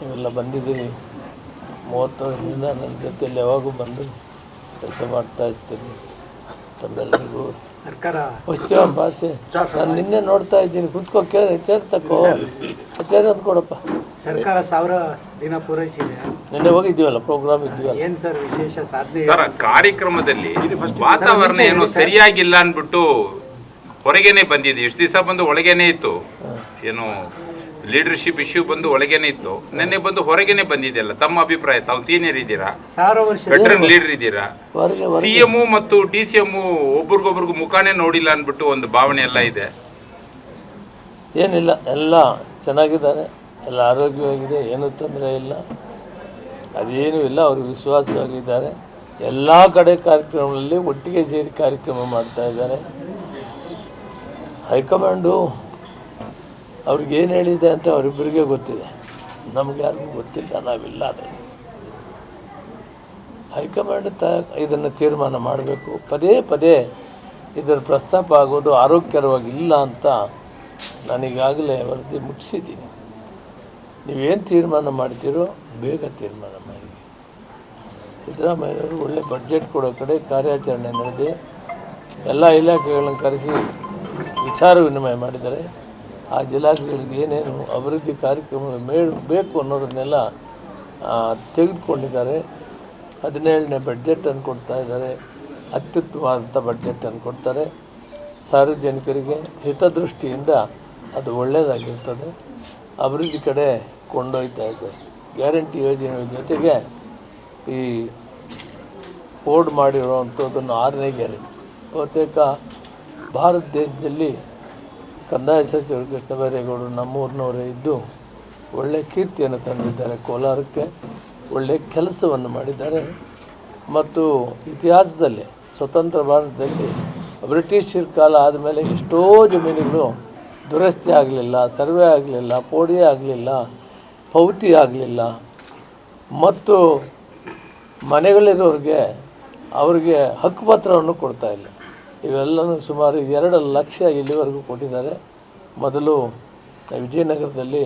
ನೀವೆಲ್ಲ ಬಂದಿದ್ದೀರಿ ಮೂವತ್ತು ವರ್ಷದಿಂದ ನನ್ನ ಜೊತೆಯಲ್ಲಿ ಯಾವಾಗೂ ಬಂದು ಕೆಲಸ ಮಾಡ್ತಾ ಇರ್ತೀನಿ. ತಮ್ಮೆಲ್ಲರಿಗೂ ಸರ್ಕಾರ ಪಶ್ಚಿಮ ಭಾಷೆ. ನಾನು ನಿನ್ನೆ ನೋಡ್ತಾ ಇದ್ದೀನಿ. ಕುತ್ಕೋ ಕೇಳಿ ಚೇರ್ ತಕ್ಕೋ ಚೇರ್ ಅಂತ ಕೊಡಪ್ಪ. ಸರ್ಕಾರ ಸಾವಿರ ದಿನ ಪೂರೈಸಿದೆ. ನಿನ್ನೆ ಹೋಗಿದ್ದೀವಲ್ಲ ಪ್ರೋಗ್ರಾಮ್ ಇದ್ದೀವಲ್ಲ ಏನು ಸರ್ ವಿಶೇಷ ಸಾಧನೆ? ಸರ್ ಕಾರ್ಯಕ್ರಮದಲ್ಲಿ ವಾತಾವರಣ ಏನು ಸರಿಯಾಗಿಲ್ಲ ಅಂದ್ಬಿಟ್ಟು ಹೊರಗೇನೆ ಬಂದಿದೆ ಎಷ್ಟು ದಿವಸ ಬಂದು ಒಳಗೇನೆ ಇತ್ತು. ಏನು ಲೀಡರ್ಶಿಪ್ ಇಶ್ಯೂ ಬಂದು ಒಳಗೇನೆ ಇತ್ತು. ನಿನ್ನೆ ಬಂದು ಹೊರಗೇನೆ ಬಂದಿದೆಯಲ್ಲ ತಮ್ಮ ಅಭಿಪ್ರಾಯ ತಾವು ಸೀನಿಯರ್ ಇದ್ದೀರಾ? ವೆಟರನ್ ಲೀಡರ್ ಇದ್ದೀರಾ? ಹೊರಗೆ ಸಿ ಎಂ ಮತ್ತು ಡಿ ಸಿ ಎಂ ಒಬ್ರಿಗೊಬ್ರಿಗೂ ಮುಖಾನೇ ನೋಡಿಲ್ಲ ಅಂದ್ಬಿಟ್ಟು ಒಂದು ಭಾವನೆ ಎಲ್ಲ ಇದೆ. ಏನಿಲ್ಲ ಎಲ್ಲ ಚೆನ್ನಾಗಿದ್ದಾರೆ ಎಲ್ಲ ಆರೋಗ್ಯವಾಗಿದೆ ಏನೂ ತೊಂದರೆ ಇಲ್ಲ. ಅದೇನೂ ಇಲ್ಲ ಅವರು ವಿಶ್ವಾಸವಾಗಿದ್ದಾರೆ ಎಲ್ಲ ಕಡೆ ಕಾರ್ಯಕ್ರಮಗಳಲ್ಲಿ ಒಟ್ಟಿಗೆ ಸೇರಿ ಕಾರ್ಯಕ್ರಮ ಮಾಡ್ತಾ ಇದ್ದಾರೆ. ಹೈಕಮಾಂಡು ಅವ್ರಿಗೆ ಏನು ಹೇಳಿದೆ ಅಂತ ಅವರಿಬ್ಬರಿಗೆ ಗೊತ್ತಿದೆ. ನಮ್ಗೆ ಯಾರಿಗೂ ಗೊತ್ತಿಲ್ಲ, ನಾವಿಲ್ಲ ಅದರಲ್ಲಿ. ಹೈಕಮಾಂಡ್ ತ ಇದನ್ನು ತೀರ್ಮಾನ ಮಾಡಬೇಕು. ಪದೇ ಪದೇ ಇದರ ಪ್ರಸ್ತಾಪ ಆಗೋದು ಆರೋಗ್ಯಕರವಾಗಿಲ್ಲ ಅಂತ ನಾನೀಗಾಗಲೇ ವರದಿ ಮುಟ್ಟಿಸಿದ್ದೀನಿ. ನೀವೇನು ತೀರ್ಮಾನ ಮಾಡ್ತೀರೋ ಬೇಗ ತೀರ್ಮಾನ ಮಾಡಿ. ಸಿದ್ದರಾಮಯ್ಯವರು ಒಳ್ಳೆ ಬಜೆಟ್ ಕೊಡೋ ಕಡೆ ಕಾರ್ಯಾಚರಣೆ ನಡೆದಿ. ಎಲ್ಲ ಇಲಾಖೆಗಳನ್ನು ಕರೆಸಿ ವಿಚಾರ ವಿನಿಮಯ ಮಾಡಿದ್ದಾರೆ. ಆ ಜಿಲ್ಲಾಧಿಕಾರಿಗಳಿಗೆ ಏನೇನು ಅಭಿವೃದ್ಧಿ ಕಾರ್ಯಕ್ರಮ ಮೇ ಬೇಕು ಅನ್ನೋದನ್ನೆಲ್ಲ ತೆಗೆದುಕೊಂಡಿದ್ದಾರೆ. ಹದಿನೇಳನೇ ಬಡ್ಜೆಟನ್ನು ಕೊಡ್ತಾ ಇದ್ದಾರೆ. ಅತ್ಯುತ್ತಮವಾದಂಥ ಬಡ್ಜೆಟನ್ನು ಕೊಡ್ತಾರೆ. ಸಾರ್ವಜನಿಕರಿಗೆ ಹಿತದೃಷ್ಟಿಯಿಂದ ಅದು ಒಳ್ಳೆಯದಾಗಿರ್ತದೆ. ಅಭಿವೃದ್ಧಿ ಕಡೆ ಕೊಂಡೊಯ್ತಾ ಇದ್ದಾರೆ. ಗ್ಯಾರಂಟಿ ಯೋಜನೆ ಜೊತೆಗೆ ಈ ಬೋರ್ಡ್ ಮಾಡಿರುವಂಥದ್ದನ್ನು ಆರನೇ ಗ್ಯಾರಂಟಿ. ಬಹುತೇಕ ಭಾರತ ದೇಶದಲ್ಲಿ ಕಂದಾಯ ಸಚಿವರು ಕೃಷ್ಣ ಬೈರೇಗೌಡರು ನಮ್ಮೂರಿನವರೇ ಇದ್ದು ಒಳ್ಳೆಯ ಕೀರ್ತಿಯನ್ನು ತಂದಿದ್ದಾರೆ ಕೋಲಾರಕ್ಕೆ ಒಳ್ಳೆಯ ಕೆಲಸವನ್ನು ಮಾಡಿದ್ದಾರೆ. ಮತ್ತು ಇತಿಹಾಸದಲ್ಲಿ, ಸ್ವತಂತ್ರ ಭಾರತದಲ್ಲಿ ಬ್ರಿಟಿಷರ ಕಾಲ ಆದಮೇಲೆ ಎಷ್ಟೋ ಜಮೀನುಗಳು ದುರಸ್ತಿ ಆಗಲಿಲ್ಲ, ಸರ್ವೆ ಆಗಲಿಲ್ಲ, ಪೋಡಿ ಆಗಲಿಲ್ಲ, ಪೌತಿ ಆಗಲಿಲ್ಲ. ಮತ್ತು ಮನೆಗಳಿರೋರಿಗೆ ಅವರಿಗೆ ಹಕ್ಕುಪತ್ರವನ್ನು ಕೊಡ್ತಾ ಇಲ್ಲ ಇವೆಲ್ಲನೂ ಸುಮಾರು ಎರಡು ಲಕ್ಷ ಇಲ್ಲಿವರೆಗೂ ಕೊಟ್ಟಿದ್ದಾರೆ. ಮೊದಲು ವಿಜಯನಗರದಲ್ಲಿ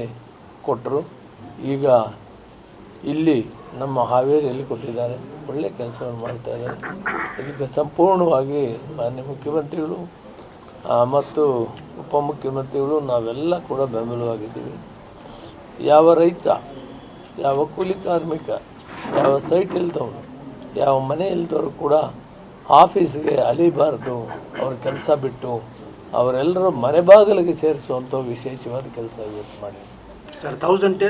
ಕೊಟ್ಟರು. ಈಗ ಇಲ್ಲಿ ನಮ್ಮ ಹಾವೇರಿಯಲ್ಲಿ ಕೊಟ್ಟಿದ್ದಾರೆ. ಒಳ್ಳೆಯ ಕೆಲಸವನ್ನು ಮಾಡ್ತಾ ಇದ್ದಾರೆ. ಇದಕ್ಕೆ ಸಂಪೂರ್ಣವಾಗಿ ಮಾನ್ಯ ಮುಖ್ಯಮಂತ್ರಿಗಳು ಮತ್ತು ಉಪಮುಖ್ಯಮಂತ್ರಿಗಳು, ನಾವೆಲ್ಲ ಕೂಡ ಬೆಂಬಲವಾಗಿದ್ದೀವಿ. ಯಾವ ರೈತ, ಯಾವ ಕೂಲಿ ಕಾರ್ಮಿಕ, ಯಾವ ಸೈಟ್ ಇಲ್ದವರು ಯಾವ ಮನೆ ಇಲ್ದವರು ಕೂಡ ಆಫೀಸ್ಗೆ ಅಲಿಬಾರ್ದು, ಅವ್ರ ಕೆಲಸ ಬಿಟ್ಟು ಅವರೆಲ್ಲರೂ ಮನೆ ಬಾಗಿಲಿಗೆ ಸೇರಿಸುವಂಥ ವಿಶೇಷವಾದ ಕೆಲಸ ಇವತ್ತು ಮಾಡಿ ಸರ್ ತೌಸಂಡ್